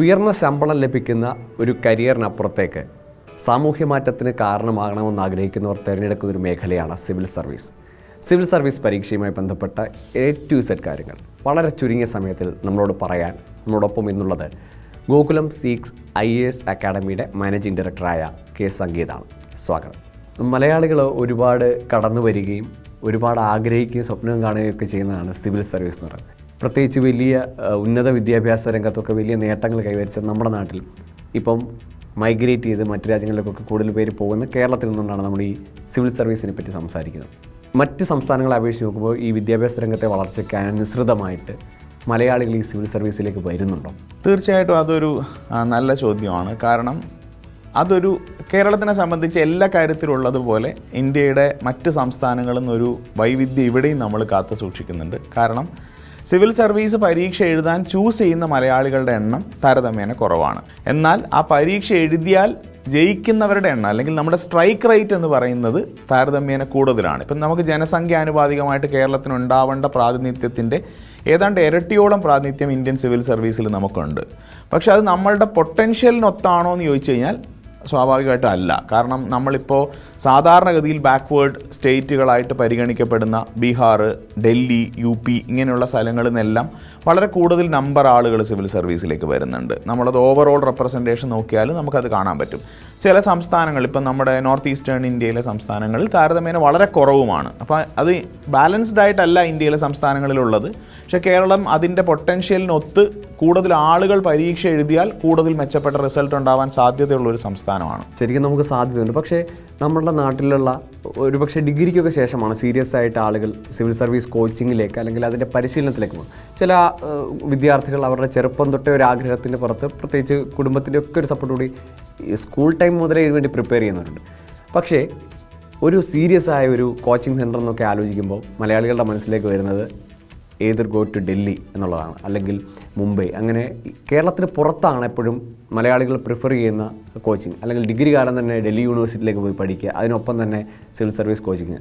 ഉയർന്ന ശമ്പളം ലഭിക്കുന്ന ഒരു കരിയറിനപ്പുറത്തേക്ക് സാമൂഹ്യ മാറ്റത്തിന് കാരണമാകണമെന്ന് ആഗ്രഹിക്കുന്നവർ തിരഞ്ഞെടുക്കുന്ന ഒരു മേഖലയാണ് സിവിൽ സർവീസ്. സിവിൽ സർവീസ് പരീക്ഷയുമായി ബന്ധപ്പെട്ട എ ടു സെറ്റ് കാര്യങ്ങൾ. വളരെ ചുരുങ്ങിയ സമയത്തിൽ നമ്മളോട് പറയാൻ നമ്മളോടൊപ്പം ഇന്നുള്ളത് ഗോകുലം സീക്സ് ഐ എ എസ് അക്കാഡമിയുടെ മാനേജിംഗ് ഡയറക്ടറായ കെ സംഗീതാണ്. സ്വാഗതം. മലയാളികൾ ഒരുപാട് കടന്നു വരികയും ഒരുപാട് ആഗ്രഹിക്കുകയും സ്വപ്നം കാണുകയൊക്കെ ചെയ്യുന്നതാണ് സിവിൽ സർവീസ് എന്ന് പറയുന്നത്. പ്രത്യേകിച്ച് വലിയ ഉന്നത വിദ്യാഭ്യാസ രംഗത്തൊക്കെ വലിയ നേട്ടങ്ങൾ കൈവരിച്ച നമ്മുടെ നാട്ടിൽ ഇപ്പം മൈഗ്രേറ്റ് ചെയ്ത് മറ്റ് രാജ്യങ്ങളിലേക്കൊക്കെ കൂടുതൽ പേര് പോകുന്ന കേരളത്തിൽ നിന്നുകൊണ്ടാണ് നമ്മൾ ഈ സിവിൽ സർവീസിനെ പറ്റി സംസാരിക്കുന്നത്. മറ്റ് സംസ്ഥാനങ്ങളെ അപേക്ഷിച്ച് നോക്കുമ്പോൾ ഈ വിദ്യാഭ്യാസ രംഗത്തെ വളർച്ചയ്ക്ക് അനുസൃതമായിട്ട് മലയാളികൾ ഈ സിവിൽ സർവീസിലേക്ക് വരുന്നുണ്ടോ? തീർച്ചയായിട്ടും അതൊരു നല്ല ചോദ്യമാണ്. കാരണം അതൊരു കേരളത്തിനെ സംബന്ധിച്ച് എല്ലാ കാര്യത്തിലുള്ളതുപോലെ ഇന്ത്യയുടെ മറ്റ് സംസ്ഥാനങ്ങളിൽ നിന്നൊരു വൈവിധ്യം ഇവിടെയും നമ്മൾ കാത്തു സൂക്ഷിക്കുന്നുണ്ട്. കാരണം സിവിൽ സർവീസ് പരീക്ഷ എഴുതാൻ ചൂസ് ചെയ്യുന്ന മലയാളികളുടെ എണ്ണം താരതമ്യേന കുറവാണ്. എന്നാൽ ആ പരീക്ഷ എഴുതിയാൽ ജയിക്കുന്നവരുടെ എണ്ണം അല്ലെങ്കിൽ നമ്മുടെ സ്ട്രൈക്ക് റേറ്റ് എന്ന് പറയുന്നത് താരതമ്യേന കൂടുതലാണ്. ഇപ്പം നമുക്ക് ജനസംഖ്യാനുപാതികമായിട്ട് കേരളത്തിന് ഉണ്ടാവേണ്ട പ്രാതിനിധ്യത്തിന്റെ ഏതാണ്ട് ഇരട്ടിയോളം പ്രാതിനിധ്യം ഇന്ത്യൻ സിവിൽ സർവീസിൽ നമുക്കുണ്ട്. പക്ഷേ അത് നമ്മളുടെ പൊട്ടൻഷ്യലിനൊത്താണോ എന്ന് ചോദിച്ചു കഴിഞ്ഞാൽ സ്വാഭാവികമായിട്ടും അല്ല. കാരണം നമ്മളിപ്പോൾ സാധാരണഗതിയിൽ ബാക്ക്വേർഡ് സ്റ്റേറ്റുകളായിട്ട് പരിഗണിക്കപ്പെടുന്ന ബീഹാർ ഡൽഹി യു പി ഇങ്ങനെയുള്ള സ്ഥലങ്ങളിൽ നിന്നെല്ലാം വളരെ കൂടുതൽ നമ്പർ ആളുകൾ സിവിൽ സർവീസിലേക്ക് വരുന്നുണ്ട്. നമ്മളത് ഓവറോൾ റെപ്രസെന്റേഷൻ നോക്കിയാൽ നമുക്കത് കാണാൻ പറ്റും. ചില സംസ്ഥാനങ്ങൾ ഇപ്പം നമ്മുടെ നോർത്ത് ഈസ്റ്റേൺ ഇന്ത്യയിലെ സംസ്ഥാനങ്ങളിൽ താരതമ്യേന വളരെ കുറവുമാണ്. അപ്പോൾ അത് ബാലൻസ്ഡ് ആയിട്ടല്ല ഇന്ത്യയിലെ സംസ്ഥാനങ്ങളിലുള്ളത്. പക്ഷേ കേരളം അതിന്റെ പൊട്ടൻഷ്യലിനൊത്ത് കൂടുതൽ ആളുകൾ പരീക്ഷ എഴുതിയാൽ കൂടുതൽ മെച്ചപ്പെട്ട റിസൾട്ട് ഉണ്ടാവാൻ സാധ്യതയുള്ള ഒരു സംസ്ഥാനമാണ്. ശരിക്കും നമുക്ക് സാധ്യതയുണ്ട്. പക്ഷേ നമ്മുടെ നാട്ടിലുള്ള ഒരുപക്ഷെ ഡിഗ്രിക്കൊക്കെ ശേഷമാണ് സീരിയസ് ആയിട്ട് ആളുകൾ സിവിൽ സർവീസ് കോച്ചിങ്ങിലേക്ക് അല്ലെങ്കിൽ അതിന്റെ പരിശീലനത്തിലേക്ക് പോകും ചില വിദ്യാർത്ഥികൾ അവരുടെ ചെറുപ്പം തൊട്ടേ ഒരു ആഗ്രഹത്തിന്റെ പുറത്ത് പ്രത്യേകിച്ച് കുടുംബത്തിന്റെ ഒക്കെ ഒരു സപ്പോർട്ടോടി സ്കൂൾ ടൈം മുതലേ ഇതിനു വേണ്ടി പ്രിപ്പയർ ചെയ്യുന്നുണ്ട്. പക്ഷേ ഒരു സീരിയസ് ആയ ഒരു കോച്ചിങ് സെന്റർ എന്നൊക്കെ ആലോചിക്കുമ്പോൾ മലയാളികളുടെ മനസ്സിലേക്ക് വരുന്നത് ഏതർ ഗോ ടു ഡൽഹി എന്നുള്ളതാണ്. അല്ലെങ്കിൽ മുംബൈ. അങ്ങനെ കേരളത്തിന് പുറത്താണ് എപ്പോഴും മലയാളികൾ പ്രിഫർ ചെയ്യുന്ന കോച്ചിങ് അല്ലെങ്കിൽ ഡിഗ്രി കാലം തന്നെ ഡൽഹി യൂണിവേഴ്സിറ്റിയിലേക്ക് പോയി പഠിക്കുക. അതിനൊപ്പം തന്നെ സിവിൽ സർവീസ് കോച്ചിങ്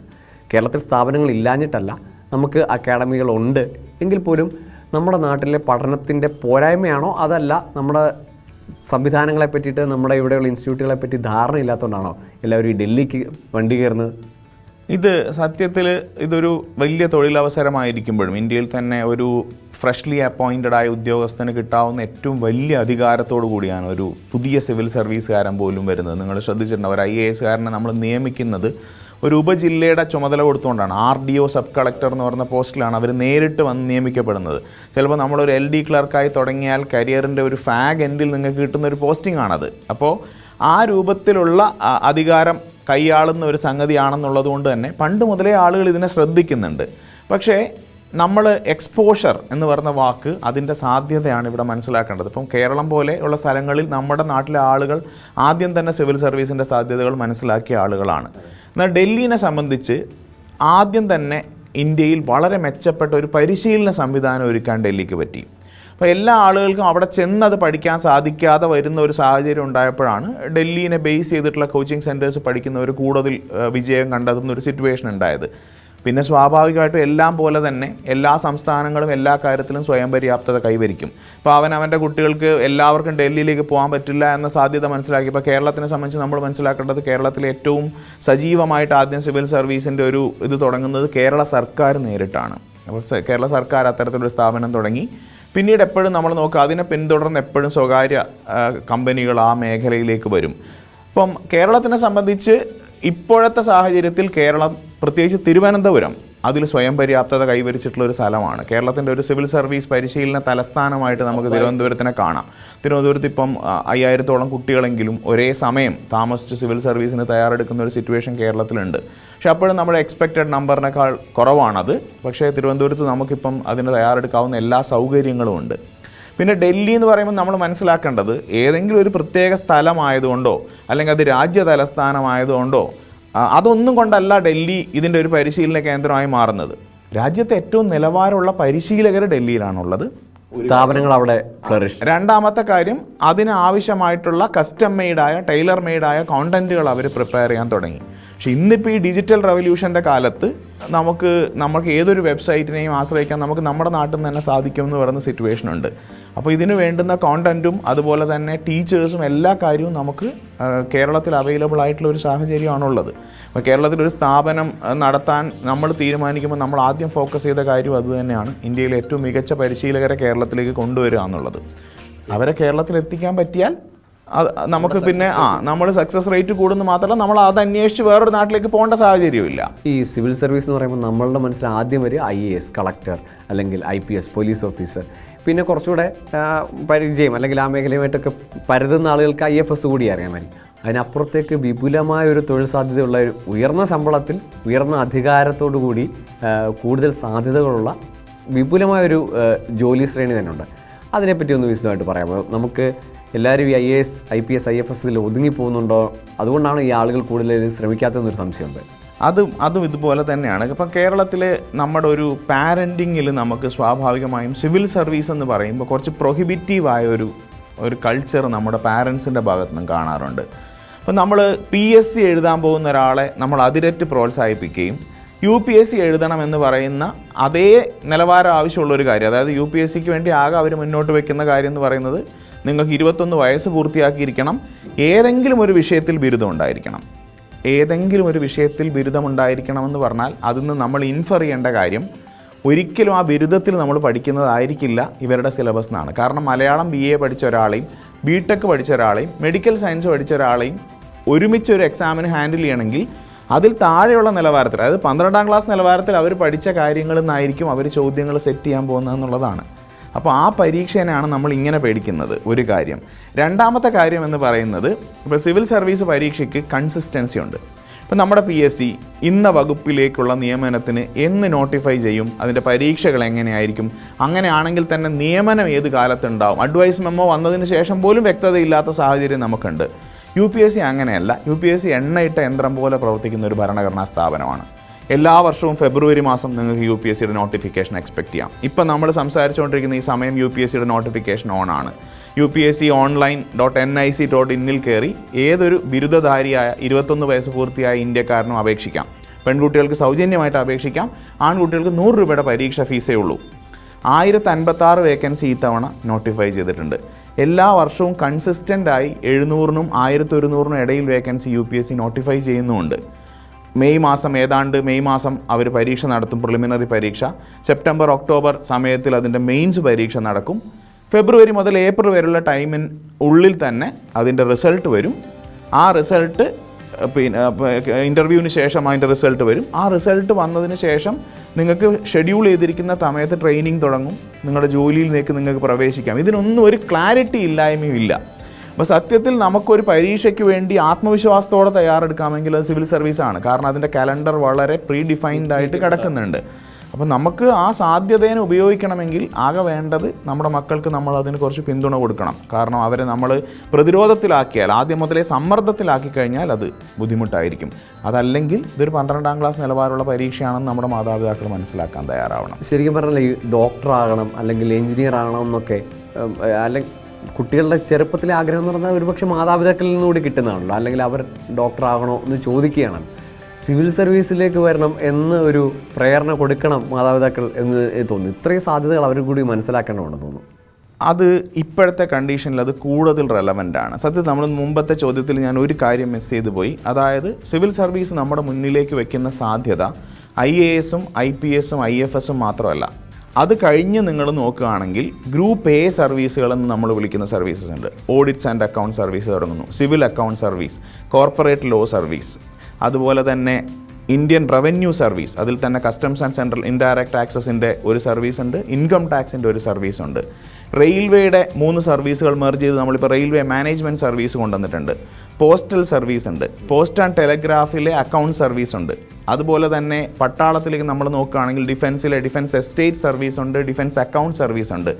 കേരളത്തിൽ സ്ഥാപനങ്ങൾ ഇല്ലാഞ്ഞിട്ടല്ല നമുക്ക് അക്കാഡമികളുണ്ട് എങ്കിൽ പോലും നമ്മുടെ നാട്ടിലെ പഠനത്തിന്റെ പോരായ്മയാണോ അതല്ല നമ്മുടെ സംവിധാനങ്ങളെ പറ്റിയിട്ട് നമ്മുടെ ഇവിടെയുള്ള ഇൻസ്റ്റിറ്റ്യൂട്ടുകളെ പറ്റി ധാരണ ഇല്ലാത്തതുകൊണ്ടാണോ എല്ലാവരും ഈ ഡൽഹിക്ക് വണ്ടി കയറുന്നത്? ഇത് സത്യത്തിൽ ഇതൊരു വലിയ തൊഴിലവസരമായിരിക്കുമ്പോഴും ഇന്ത്യയിൽ തന്നെ ഒരു ഫ്രഷ്ലി അപ്പോയിന്റഡ് ആയ ഉദ്യോഗസ്ഥന് കിട്ടാവുന്ന ഏറ്റവും വലിയ അധികാരത്തോടു കൂടിയാണ് ഒരു പുതിയ സിവിൽ സർവീസുകാരൻ പോലും വരുന്നത്. നിങ്ങൾ ശ്രദ്ധിച്ചിട്ടുണ്ട് ഒരു ഐ എ എസ്കാരനെ നമ്മൾ നിയമിക്കുന്നത് ഒരു ഉപജില്ലയുടെ ചുമതല കൊടുത്തുകൊണ്ടാണ് R D O sub collector എന്ന് പറയുന്ന പോസ്റ്റിലാണ് അവർ നേരിട്ട് വന്ന് നിയമിക്കപ്പെടുന്നത്. ചിലപ്പോൾ നമ്മളൊരു എൽ ഡി ക്ലർക്കായി തുടങ്ങിയാൽ കരിയറിന്റെ ഒരു ഫാഗ് എൻഡിൽ നിങ്ങൾക്ക് കിട്ടുന്ന ഒരു പോസ്റ്റിംഗ് ആണത് അപ്പോൾ ആ രൂപത്തിലുള്ള അധികാരം കൈയാളുന്ന ഒരു സംഗതിയാണെന്നുള്ളത് കൊണ്ട് തന്നെ പണ്ട് മുതലേ ആളുകൾ ഇതിനെ ശ്രദ്ധിക്കുന്നുണ്ട്. പക്ഷേ നമ്മൾ എക്സ്പോഷർ എന്ന് പറയുന്ന വാക്ക് അതിന്റെ സാധ്യതയാണ് ഇവിടെ മനസ്സിലാക്കേണ്ടത്. ഇപ്പം കേരളം പോലെ ഉള്ള സ്ഥലങ്ങളിൽ നമ്മുടെ നാട്ടിലെ ആളുകൾ ആദ്യം തന്നെ സിവിൽ സർവീസിന്റെ സാധ്യതകൾ മനസ്സിലാക്കിയ ആളുകളാണ്. എന്നാൽ ഡൽഹിനെ സംബന്ധിച്ച് ആദ്യം തന്നെ ഇന്ത്യയിൽ വളരെ മെച്ചപ്പെട്ട ഒരു പരിശീലന സംവിധാനം ഒരുക്കാൻ ഡൽഹിക്ക് പറ്റി. അപ്പോൾ എല്ലാ ആളുകൾക്കും അവിടെ ചെന്ന് അത് പഠിക്കാൻ സാധിക്കാതെ വരുന്ന ഒരു സാഹചര്യം ഉണ്ടായപ്പോഴാണ് ഡൽഹിനെ ബേസ് ചെയ്തിട്ടുള്ള കോച്ചിങ് സെന്റേഴ്സ് പഠിക്കുന്നവർ കൂടുതൽ വിജയം കണ്ടെത്തുന്ന ഒരു സിറ്റുവേഷൻ ഉണ്ടായത്. പിന്നെ സ്വാഭാവികമായിട്ടും എല്ലാം പോലെ തന്നെ എല്ലാ സംസ്ഥാനങ്ങളും എല്ലാ കാര്യത്തിലും സ്വയം പര്യാപ്തത കൈവരിക്കും. ഇപ്പോൾ അവൻ അവന്റെ കുട്ടികൾക്ക് എല്ലാവർക്കും ഡൽഹിയിലേക്ക് പോകാൻ പറ്റില്ല എന്ന സാധ്യത മനസ്സിലാക്കി. ഇപ്പോൾ കേരളത്തിനെ സംബന്ധിച്ച് നമ്മൾ മനസ്സിലാക്കേണ്ടത് കേരളത്തിലെ ഏറ്റവും സജീവമായിട്ട് ആദ്യം സിവിൽ സർവീസിന്റെ ഒരു ഇത് തുടങ്ങുന്നത് കേരള സർക്കാർ നേരിട്ടാണ്. അപ്പോൾ കേരള സർക്കാർ അത്തരത്തിലൊരു സ്ഥാപനം തുടങ്ങി. പിന്നീട് എപ്പോഴും നമ്മൾ നോക്കുക അതിനെ പിന്തുടർന്ന് എപ്പോഴും സ്വകാര്യ കമ്പനികൾ ആ മേഖലയിലേക്ക് വരും. ഇപ്പം കേരളത്തിനെ സംബന്ധിച്ച് ഇപ്പോഴത്തെ സാഹചര്യത്തിൽ കേരളം പ്രത്യേകിച്ച് തിരുവനന്തപുരം അതിൽ സ്വയം പര്യാപ്തത കൈവരിച്ചിട്ടുള്ള ഒരു സ്ഥലമാണ്. കേരളത്തിന്റെ ഒരു സിവിൽ സർവീസ് പരിശീലന തലസ്ഥാനമായിട്ട് നമുക്ക് തിരുവനന്തപുരത്തിനെ കാണാം. തിരുവനന്തപുരത്ത് ഇപ്പം അയ്യായിരത്തോളം കുട്ടികളെങ്കിലും ഒരേ സമയം താമസിച്ച് സിവിൽ സർവീസിന് തയ്യാറെടുക്കുന്ന ഒരു സിറ്റുവേഷൻ കേരളത്തിലുണ്ട്. പക്ഷേ അപ്പോഴും നമ്മുടെ എക്സ്പെക്റ്റഡ് നമ്പറിനേക്കാൾ കുറവാണത്. പക്ഷേ തിരുവനന്തപുരത്ത് നമുക്കിപ്പം അതിന് തയ്യാറെടുക്കാവുന്ന എല്ലാ സൗകര്യങ്ങളും ഉണ്ട്. പിന്നെ ഡൽഹി എന്ന് പറയുമ്പോൾ നമ്മൾ മനസ്സിലാക്കേണ്ടത് ഏതെങ്കിലും ഒരു പ്രത്യേക സ്ഥലമായതുകൊണ്ടോ അല്ലെങ്കിൽ അത് രാജ്യ തലസ്ഥാനമായതുകൊണ്ടോ അതൊന്നും കൊണ്ടല്ല ഡൽഹി ഇതിന്റെ ഒരു പരിശീലന കേന്ദ്രമായി മാറുന്നത്. രാജ്യത്തെ ഏറ്റവും നിലവാരമുള്ള പരിശീലകർ ഡൽഹിയിലാണുള്ളത്. സ്ഥാപനങ്ങൾ അവിടെ രണ്ടാമത്തെ കാര്യം അതിനാവശ്യമായിട്ടുള്ള കസ്റ്റം മെയ്ഡായ ടൈലർ മെയ്ഡായ കോണ്ടന്റുകൾ അവർ പ്രിപ്പയർ ചെയ്യാൻ തുടങ്ങി. പക്ഷെ ഇന്നിപ്പോൾ ഈ ഡിജിറ്റൽ റവല്യൂഷന്റെ കാലത്ത് നമുക്ക് നമുക്ക് ഏതൊരു വെബ്സൈറ്റിനെയും ആശ്രയിക്കാൻ നമുക്ക് നമ്മുടെ നാട്ടിൽ നിന്ന് തന്നെ സാധിക്കുമെന്ന് പറയുന്ന സിറ്റുവേഷൻ ഉണ്ട്. അപ്പോൾ ഇതിന് വേണ്ടുന്ന കോണ്ടന്റും അതുപോലെ തന്നെ ടീച്ചേഴ്സും എല്ലാ കാര്യവും നമുക്ക് കേരളത്തിൽ അവൈലബിൾ ആയിട്ടുള്ള ഒരു സാഹചര്യമാണുള്ളത്. അപ്പോൾ കേരളത്തിലൊരു സ്ഥാപനം നടത്താൻ നമ്മൾ തീരുമാനിക്കുമ്പോൾ നമ്മൾ ആദ്യം ഫോക്കസ് ചെയ്ത കാര്യം അതുതന്നെയാണ് ഇന്ത്യയിലെ ഏറ്റവും മികച്ച പരിശീലകരെ കേരളത്തിലേക്ക് കൊണ്ടുവരിക എന്നുള്ളത്. അവരെ കേരളത്തിൽ എത്തിക്കാൻ പറ്റിയാൽ നമുക്ക് പിന്നെ ആ നമ്മൾ സക്സസ് റേറ്റ് കൂടുന്ന മാത്രമല്ല നമ്മൾ അത് അന്വേഷിച്ച് വേറൊരു നാട്ടിലേക്ക് പോകേണ്ട സാഹചര്യമില്ല ഈ സിവിൽ സർവീസ് എന്ന് പറയുമ്പോൾ നമ്മളുടെ മനസ്സിൽ ആദ്യം വരിക ഐ എ എസ് കളക്ടർ അല്ലെങ്കിൽ I P S police officer പിന്നെ കുറച്ചുകൂടെ പരിചയം അല്ലെങ്കിൽ ആ മേഖലയുമായിട്ടൊക്കെ പരതുന്ന ആളുകൾക്ക് ഐ എഫ് എസ് കൂടി അറിയാമായിരിക്കും അതിനപ്പുറത്തേക്ക് വിപുലമായ ഒരു തൊഴിൽ സാധ്യതയുള്ള ഒരു ഉയർന്ന ശമ്പളത്തിൽ ഉയർന്ന അധികാരത്തോടു കൂടി കൂടുതൽ സാധ്യതകളുള്ള വിപുലമായ ഒരു ജോലി ശ്രേണി തന്നെ ഉണ്ട് അതിനെപ്പറ്റി ഒന്ന് വിശദമായിട്ട് പറയാമോ? നമുക്ക് എല്ലാവരും ഈ I A S I P S I F S ഒതുങ്ങി പോകുന്നുണ്ടോ അതുകൊണ്ടാണ് ഈ ആളുകൾ കൂടുതൽ ശ്രമിക്കാത്തതെന്നൊരു സംശയമുണ്ട്. അതും അതും ഇതുപോലെ തന്നെയാണ്. ഇപ്പം കേരളത്തിൽ നമ്മുടെ ഒരു പാരന്റിങ്ങിൽ നമുക്ക് സ്വാഭാവികമായും സിവിൽ സർവീസ് എന്ന് പറയുമ്പോൾ കുറച്ച് പ്രൊഹിബിറ്റീവായ ഒരു ഒരു കൾച്ചർ നമ്മുടെ പാരൻസിന്റെ ഭാഗത്തു നിന്നും കാണാറുണ്ട്. അപ്പം നമ്മൾ പി എസ് സി എഴുതാൻ പോകുന്ന ഒരാളെ നമ്മൾ അതിരറ്റ് പ്രോത്സാഹിപ്പിക്കുകയും യു പി എസ് സി എഴുതണം എന്ന് പറയുന്ന അതേ നിലവാരം ആവശ്യമുള്ളൊരു കാര്യം അതായത് യു പി എസ് സിക്ക് വേണ്ടി ആകെ അവർ മുന്നോട്ട് വയ്ക്കുന്ന കാര്യം എന്ന് പറയുന്നത് നിങ്ങൾക്ക് ഇരുപത്തൊന്ന് വയസ്സ് പൂർത്തിയാക്കിയിരിക്കണം. ഏതെങ്കിലും ഒരു വിഷയത്തിൽ ബിരുദം ഉണ്ടായിരിക്കണം. ഏതെങ്കിലും ഒരു വിഷയത്തിൽ ബിരുദമുണ്ടായിരിക്കണമെന്ന് പറഞ്ഞാൽ അതിൽ നിന്ന് നമ്മൾ ഇൻഫർ ചെയ്യേണ്ട കാര്യം ഒരിക്കലും ആ ബിരുദത്തിൽ നമ്മൾ പഠിക്കുന്നതായിരിക്കില്ല ഇവരുടെ സിലബസ് എന്നാണ്. കാരണം മലയാളം ബി എ പഠിച്ച ഒരാളെയും ബി ടെക് പഠിച്ച ഒരാളെയും മെഡിക്കൽ സയൻസ് പഠിച്ച ഒരാളെയും ഒരുമിച്ച് ഒരു എക്സാമിന് ഹാൻഡിൽ ചെയ്യണമെങ്കിൽ അതിൽ താഴെയുള്ള നിലവാരത്തിൽ അതായത് പന്ത്രണ്ടാം ക്ലാസ് നിലവാരത്തിൽ അവർ പഠിച്ച കാര്യങ്ങളിൽ നിന്നായിരിക്കും അവർ ചോദ്യങ്ങൾ സെറ്റ് ചെയ്യാൻ പോകുന്നത് എന്നുള്ളതാണ്. അപ്പോൾ ആ പരീക്ഷേനെയാണ് നമ്മൾ ഇങ്ങനെ പേടിക്കുന്നത്. ഒരു കാര്യം. രണ്ടാമത്തെ കാര്യം എന്ന് പറയുന്നത് ഇപ്പോൾ സിവിൽ സർവീസ് പരീക്ഷയ്ക്ക് കൺസിസ്റ്റൻസി ഉണ്ട്. ഇപ്പം നമ്മുടെ പി എസ് സി ഇന്ന വകുപ്പിലേക്കുള്ള നിയമനത്തിന് എന്ന് നോട്ടിഫൈ ചെയ്യും അതിന്റെ പരീക്ഷകൾ എങ്ങനെയായിരിക്കും? അങ്ങനെയാണെങ്കിൽ തന്നെ നിയമനം ഏത് കാലത്തുണ്ടാവും? അഡ്വൈസ് മെമ്മോ വന്നതിന് ശേഷം പോലും വ്യക്തതയില്ലാത്ത സാഹചര്യം നമുക്കുണ്ട്. യു പി എസ് സി അങ്ങനെയല്ല. യു പി എസ് സി എണ്ണയിട്ട യന്ത്രം പോലെ പ്രവർത്തിക്കുന്ന ഒരു ഭരണഘടനാ സ്ഥാപനമാണ്. എല്ലാ വർഷവും ഫെബ്രുവരി മാസം നിങ്ങൾക്ക് യു പി എസ് സിയുടെ നോട്ടിഫിക്കേഷൻ എക്സ്പെക്ട് ചെയ്യാം. ഇപ്പം നമ്മൾ സംസാരിച്ചുകൊണ്ടിരിക്കുന്ന ഈ സമയം യു പി എസ് സിയുടെ നോട്ടിഫിക്കേഷൻ ഓൺ ആണ്. U P S C online dot N I C dot ഇന്നിൽ കയറി ഏതൊരു ബിരുദധാരിയായ ഇരുപത്തൊന്ന് വയസ്സ് പൂർത്തിയായ ഇന്ത്യക്കാരനും അപേക്ഷിക്കാം. പെൺകുട്ടികൾക്ക് സൗജന്യമായിട്ട് അപേക്ഷിക്കാം. ആൺകുട്ടികൾക്ക് നൂറ് രൂപയുടെ പരീക്ഷ ഫീസേ ഉള്ളൂ. ആയിരത്തി അൻപത്താറ് വേക്കൻസി ഇത്തവണ നോട്ടിഫൈ ചെയ്തിട്ടുണ്ട്. എല്ലാ വർഷവും കൺസിസ്റ്റന്റായി എഴുന്നൂറിനും ആയിരത്തി ഒരുന്നൂറിനും ഇടയിൽ vacancy U P S C notify ചെയ്യുന്നുമുണ്ട്. മെയ് മാസം ഏതാണ്ട് മെയ് മാസം അവർ പരീക്ഷ നടത്തും പ്രിലിമിനറി പരീക്ഷ. സെപ്റ്റംബർ ഒക്ടോബർ സമയത്തിൽ അതിന്റെ മെയിൻസ് പരീക്ഷ നടക്കും. ഫെബ്രുവരി മുതൽ ഏപ്രിൽ വരെയുള്ള ടൈമിന് ഉള്ളിൽ തന്നെ അതിന്റെ റിസൾട്ട് വരും. ആ റിസൾട്ട് പിന്നെ ഇന്റർവ്യൂവിന് ശേഷം അതിന്റെ റിസൾട്ട് വരും. ആ റിസൾട്ട് വന്നതിന് ശേഷം നിങ്ങൾക്ക് ഷെഡ്യൂൾ ചെയ്തിരിക്കുന്ന സമയത്ത് ട്രെയിനിങ് തുടങ്ങും. നിങ്ങളുടെ ജോലിയിലേക്ക് നിങ്ങൾക്ക് പ്രവേശിക്കാം. ഇതിനൊന്നും ഒരു ക്ലാരിറ്റി ഇല്ലായ്മയും ഇല്ല. അപ്പോൾ സത്യത്തിൽ നമുക്കൊരു പരീക്ഷയ്ക്ക് വേണ്ടി ആത്മവിശ്വാസത്തോടെ തയ്യാറെടുക്കാമെങ്കിൽ അത് സിവിൽ സർവീസാണ് കാരണം അതിന്റെ കലണ്ടർ വളരെ പ്രീ ഡിഫൈൻഡ് ആയിട്ട് കിടക്കുന്നുണ്ട്. അപ്പോൾ നമുക്ക് ആ സാധ്യതേനെ ഉപയോഗിക്കണമെങ്കിൽ ആകെ വേണ്ടത് നമ്മുടെ മക്കൾക്ക് നമ്മൾ അതിന് കുറച്ച് പിന്തുണ കൊടുക്കണം. കാരണം അവരെ നമ്മൾ പ്രതിരോധത്തിലാക്കിയാൽ ആദ്യം മുതലേ സമ്മർദ്ദത്തിലാക്കി കഴിഞ്ഞാൽ അത് ബുദ്ധിമുട്ടായിരിക്കും. അതല്ലെങ്കിൽ ഇതൊരു പന്ത്രണ്ടാം ക്ലാസ് നിലവാരമുള്ള പരീക്ഷയാണെന്ന് നമ്മുടെ മാതാപിതാക്കൾ മനസ്സിലാക്കാൻ തയ്യാറാവണം. ശരിക്കും പറഞ്ഞാൽ ഈ ഡോക്ടർ ആകണം അല്ലെങ്കിൽ എഞ്ചിനീയർ ആകണം എന്നൊക്കെ അല്ലെങ്കിൽ കുട്ടികളുടെ ചെറുപ്പത്തിലെ ആഗ്രഹം എന്ന് പറഞ്ഞാൽ ഒരുപക്ഷെ മാതാപിതാക്കളിൽ നിന്നുകൂടി കിട്ടുന്നതാണല്ലോ. അല്ലെങ്കിൽ അവർ ഡോക്ടർ ആകണോ എന്ന് ചോദിക്കുകയാണ്. സിവിൽ സർവീസിലേക്ക് വരണം എന്ന് ഒരു പ്രേരണ കൊടുക്കണം മാതാപിതാക്കൾ എന്ന് തോന്നുന്നു. ഇത്രയും സാധ്യതകൾ അവർ കൂടി മനസ്സിലാക്കേണ്ടതുണ്ടെന്ന് തോന്നുന്നു. അത് ഇപ്പോഴത്തെ കണ്ടീഷനിൽ അത് കൂടുതൽ റെലവന്റ് ആണ്. സത്യം നമ്മൾ മുമ്പത്തെ ചോദ്യത്തിൽ ഞാൻ ഒരു കാര്യം മിസ് ചെയ്തു പോയി. അതായത് സിവിൽ സർവീസ് നമ്മുടെ മുന്നിലേക്ക് വയ്ക്കുന്ന സാധ്യത ഐ എ എസും ഐ പി എസും ഐ എഫ് എസും മാത്രമല്ല. അത് കഴിഞ്ഞ് നിങ്ങൾ നോക്കുകയാണെങ്കിൽ ഗ്രൂപ്പ് എ സർവീസുകൾ എന്ന് നമ്മൾ വിളിക്കുന്ന സർവീസസ് ഉണ്ട്. ഓഡിറ്റ്സ് ആൻഡ് അക്കൗണ്ട് സർവീസ് തുടങ്ങുന്നു. Civil account service corporate law service അതുപോലെ തന്നെ ഇന്ത്യൻ റവന്യൂ സർവീസ് അതിൽ തന്നെ കസ്റ്റംസ് ആൻഡ് സെൻട്രൽ ഇൻഡയറക്റ്റ് ടാക്സസിന്റെ ഒരു സർവീസ് ഉണ്ട് ഇൻകം ടാക്സിന്റെ ഒരു സർവീസ് ഉണ്ട്. റെയിൽവേയുടെ മൂന്ന് സർവീസുകൾ മെർജ് ചെയ്ത് നമ്മളിപ്പോൾ റെയിൽവേ മാനേജ്മെന്റ് സർവീസ് കൊണ്ടുവന്നിട്ടുണ്ട്. പോസ്റ്റൽ സർവീസ് ഉണ്ട് പോസ്റ്റ് ആൻഡ് ടെലഗ്രാഫിലെ അക്കൗണ്ട് സർവീസ് ഉണ്ട്. അതുപോലെ തന്നെ പട്ടാളത്തിലേക്ക് നമ്മൾ നോക്കുകയാണെങ്കിൽ ഡിഫൻസിലെ ഡിഫൻസ് എസ്റ്റേറ്റ് സർവീസ് ഉണ്ട് ഡിഫൻസ് അക്കൗണ്ട് സർവീസ് ഉണ്ട്.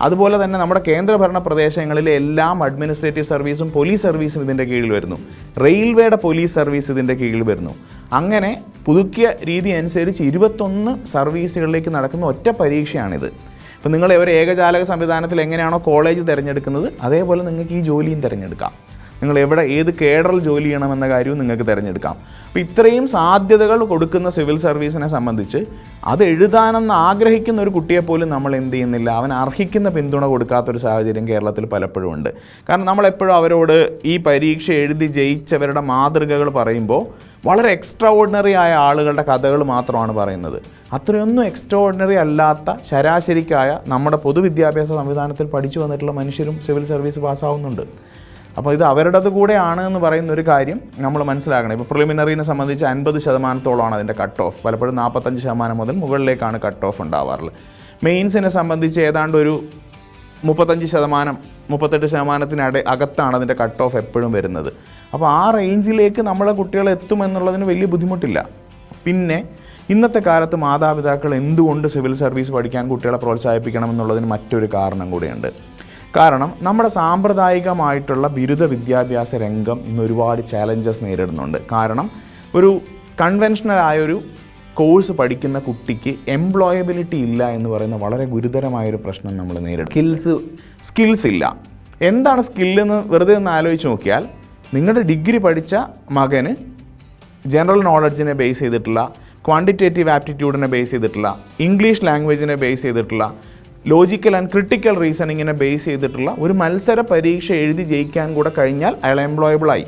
അതുപോലെ തന്നെ നമ്മുടെ കേന്ദ്രഭരണ പ്രദേശങ്ങളിലെ എല്ലാം അഡ്മിനിസ്ട്രേറ്റീവ് സർവീസും പോലീസ് സർവീസും ഇതിന്റെ കീഴിൽ വരുന്നു. റെയിൽവേയുടെ പോലീസ് സർവീസ് ഇതിന്റെ കീഴിൽ വരുന്നു. അങ്ങനെ പുതുക്കിയ രീതി അനുസരിച്ച് ഇരുപത്തൊന്ന് സർവീസുകളിലേക്ക് നടക്കുന്ന ഒറ്റ പരീക്ഷയാണിത്. ഇപ്പം നിങ്ങൾ ഇവർ ഏകജാലക സംവിധാനത്തിൽ എങ്ങനെയാണോ കോളേജ് തിരഞ്ഞെടുക്കുന്നത് അതേപോലെ നിങ്ങൾക്ക് ഈ ജോലിയും തിരഞ്ഞെടുക്കാം. നിങ്ങൾ എവിടെ ഏത് കേഡറിൽ ജോലി ചെയ്യണമെന്ന കാര്യവും നിങ്ങൾക്ക് തിരഞ്ഞെടുക്കാം. അപ്പോൾ ഇത്രയും സാധ്യതകൾ കൊടുക്കുന്ന സിവിൽ സർവീസിനെ സംബന്ധിച്ച് അത് എഴുതാനെന്ന് ആഗ്രഹിക്കുന്ന ഒരു കുട്ടിയെ പോലും നമ്മൾ എന്ത് ചെയ്യുന്നില്ല. അവൻ അർഹിക്കുന്ന പിന്തുണ കൊടുക്കാത്തൊരു സാഹചര്യം കേരളത്തിൽ പലപ്പോഴും ഉണ്ട്. കാരണം നമ്മളെപ്പോഴും അവരോട് ഈ പരീക്ഷ എഴുതി ജയിച്ചവരുടെ മാതൃകകൾ പറയുമ്പോൾ വളരെ എക്സ്ട്രാ ഓർഡിനറി ആയ ആളുകളുടെ കഥകൾ മാത്രമാണ് പറയുന്നത്. അത്രയൊന്നും എക്സ്ട്രാ ഓർഡിനറി അല്ലാത്ത ശരാശരിക്കായ നമ്മുടെ പൊതുവിദ്യാഭ്യാസ സംവിധാനത്തിൽ പഠിച്ചു വന്നിട്ടുള്ള മനുഷ്യരും സിവിൽ സർവീസ് പാസ്സാവുന്നുണ്ട്. അപ്പോൾ ഇത് അവരുടേത് കൂടെയാണ് എന്ന് പറയുന്ന ഒരു കാര്യം നമ്മൾ മനസ്സിലാക്കണം. ഇപ്പോൾ പ്രിലിമിനറിനെ സംബന്ധിച്ച് അൻപത് ശതമാനത്തോളമാണ് അതിന്റെ കട്ട് ഓഫ് പലപ്പോഴും നാൽപ്പത്തഞ്ച് ശതമാനം മുതൽ മുകളിലേക്കാണ് കട്ട് ഓഫ് ഉണ്ടാവാറുള്ളത്. മെയിൻസിനെ സംബന്ധിച്ച് ഏതാണ്ട് ഒരു മുപ്പത്തഞ്ച് ശതമാനം മുപ്പത്തെട്ട് ശതമാനത്തിനട അകത്താണ് അതിന്റെ കട്ട് ഓഫ് എപ്പോഴും വരുന്നത്. അപ്പോൾ ആ റേഞ്ചിലേക്ക് നമ്മളെ കുട്ടികൾ എത്തുമെന്നുള്ളതിന് വലിയ ബുദ്ധിമുട്ടില്ല. പിന്നെ ഇന്നത്തെ കാലത്ത് മാതാപിതാക്കൾ എന്തുകൊണ്ട് സിവിൽ സർവീസ് പഠിക്കാൻ കുട്ടികളെ പ്രോത്സാഹിപ്പിക്കണം എന്നുള്ളതിന് മറ്റൊരു കാരണം കൂടിയുണ്ട്. കാരണം നമ്മുടെ സാമ്പ്രദായികമായിട്ടുള്ള ബിരുദ വിദ്യാഭ്യാസ രംഗം ഇന്ന് ഒരുപാട് ചാലഞ്ചസ് നേരിടുന്നുണ്ട്. കാരണം ഒരു കൺവെൻഷണൽ ആയൊരു കോഴ്സ് പഠിക്കുന്ന കുട്ടിക്ക് എംപ്ലോയബിലിറ്റി ഇല്ല എന്ന് പറയുന്ന വളരെ ഗുരുതരമായൊരു പ്രശ്നം നമ്മൾ നേരിടും. സ്കിൽസ് സ്കിൽസ് ഇല്ല. എന്താണ് സ്കില്ലെന്ന് വെറുതെ ഒന്ന് ആലോചിച്ച് നോക്കിയാൽ നിങ്ങളുടെ ഡിഗ്രി പഠിച്ച മകന് ജനറൽ നോളജിനെ ബേസ് ചെയ്തിട്ടുള്ള ക്വാണ്ടിറ്റേറ്റീവ് ആപ്റ്റിറ്റ്യൂഡിനെ ബേസ് ചെയ്തിട്ടുള്ള ഇംഗ്ലീഷ് ലാംഗ്വേജിനെ ബേസ് ചെയ്തിട്ടുള്ള ലോജിക്കൽ ആൻഡ് ക്രിട്ടിക്കൽ റീസണിങ്ങിനെ ബേസ് ചെയ്തിട്ടുള്ള ഒരു മത്സര പരീക്ഷ എഴുതി ജയിക്കാൻ കൂടെ കഴിഞ്ഞാൽ അയാൾ എംപ്ലോയബിൾ ആയി.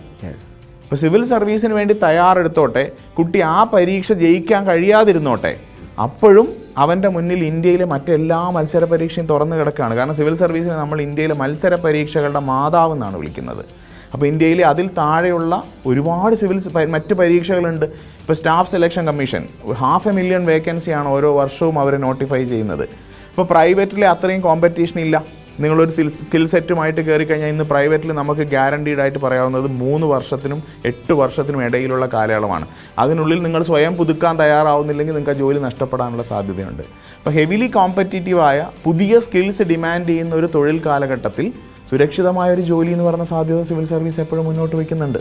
ഇപ്പോൾ സിവിൽ സർവീസിന് വേണ്ടി തയ്യാറെടുത്തോട്ടെ കുട്ടി ആ പരീക്ഷ ജയിക്കാൻ കഴിയാതിരുന്നോട്ടെ അപ്പോഴും അവന്റെ മുന്നിൽ ഇന്ത്യയിലെ മറ്റെല്ലാ മത്സര പരീക്ഷയും തുറന്നു കിടക്കുകയാണ്. കാരണം സിവിൽ സർവീസിനെ നമ്മൾ ഇന്ത്യയിലെ മത്സര പരീക്ഷകളുടെ മാതാവ് എന്നാണ് വിളിക്കുന്നത്. അപ്പോൾ ഇന്ത്യയിലെ അതിൽ താഴെയുള്ള ഒരുപാട് സിവിൽ മറ്റ് പരീക്ഷകളുണ്ട്. ഇപ്പോൾ staff selection commission half a million വേക്കൻസിയാണ് ഓരോ വർഷവും അവർ നോട്ടിഫൈ ചെയ്യുന്നത്. അപ്പോൾ പ്രൈവറ്റിലെ അത്രയും കോമ്പറ്റീഷൻ ഇല്ല. നിങ്ങളൊരു സ്കിൽ സ്കിൽ സെറ്റുമായിട്ട് കയറി കഴിഞ്ഞാൽ ഇന്ന് പ്രൈവറ്റിൽ നമുക്ക് ഗ്യാരണ്ടീഡ് ആയിട്ട് പറയാവുന്നത് മൂന്ന് വർഷത്തിനും എട്ട് വർഷത്തിനും ഇടയിലുള്ള കാലയളവാണ്. അതിനുള്ളിൽ നിങ്ങൾ സ്വയം പുതുക്കാൻ തയ്യാറാവുന്നില്ലെങ്കിൽ നിങ്ങൾക്ക് ജോലി നഷ്ടപ്പെടാനുള്ള സാധ്യതയുണ്ട്. അപ്പോൾ ഹെവിലി കോമ്പറ്റീറ്റീവായ പുതിയ സ്കിൽസ് ഡിമാൻഡ് ചെയ്യുന്ന ഒരു തൊഴിൽ കാലഘട്ടത്തിൽ സുരക്ഷിതമായ ഒരു ജോലി എന്ന് പറഞ്ഞ സാധ്യത സിവിൽ സർവീസ് എപ്പോഴും മുന്നോട്ട് വയ്ക്കുന്നുണ്ട്.